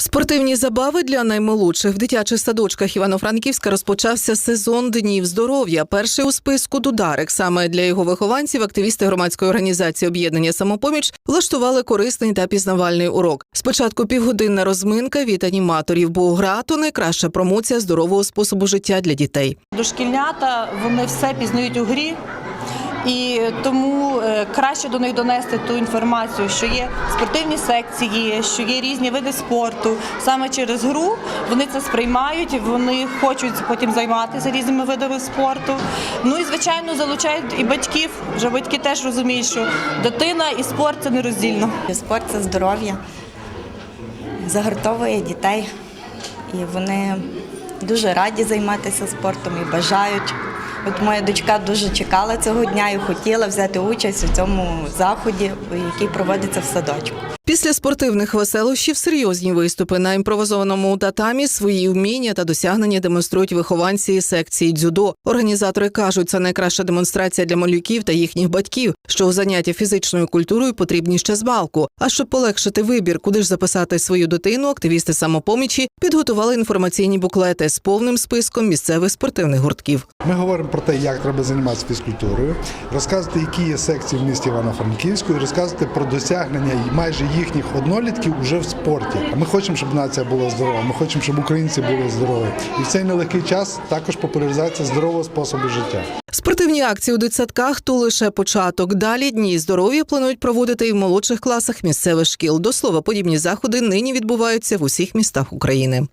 Спортивні забави для наймолодших в дитячих садочках Івано-Франківська розпочався сезон днів здоров'я. Перший у списку Дударик. Саме для його вихованців активісти громадської організації об'єднання самопоміч влаштували корисний та пізнавальний урок. Спочатку півгодинна розминка від аніматорів, бо гра то найкраща промоція здорового способу життя для дітей. Дошкільнята вони все пізнають у грі. І тому е, краще до них донести ту інформацію, що є спортивні секції, що є різні види спорту. Саме через гру вони це сприймають, вони хочуть потім займатися різними видами спорту. Ну і звичайно залучають і батьків. Вже батьки теж розуміють, що дитина і спорт це нероздільно. Спорт це здоров'я, загартовує дітей, і вони дуже раді займатися спортом і бажають. От моя дочка дуже чекала цього дня і хотіла взяти участь у цьому заході, який проводиться в садочку. Після спортивних веселощів серйозні виступи на імпровизованому татамі свої вміння та досягнення демонструють вихованці секції дзюдо. Організатори кажуть, це найкраща демонстрація для малюків та їхніх батьків, що у заняття фізичною культурою потрібні ще з балку. А щоб полегшити вибір, куди ж записати свою дитину, активісти самопомічі підготували інформаційні буклети з повним списком місцевих спортивних гуртків. Ми говоримо про те, як треба займатися фізкультурою, розказувати, які є секції в місті Івано-Франківську, і розказувати про досягнення майже їхніх однолітків уже в спорті. Ми хочемо, щоб нація була здорова. Ми хочемо, щоб українці були здорові. І в цей нелегкий час також популяризація здорового способу життя. Спортивні акції у дитсадках то лише початок. Далі дні здоров'я планують проводити і в молодших класах місцевих шкіл. До слова, подібні заходи нині відбуваються в усіх містах України.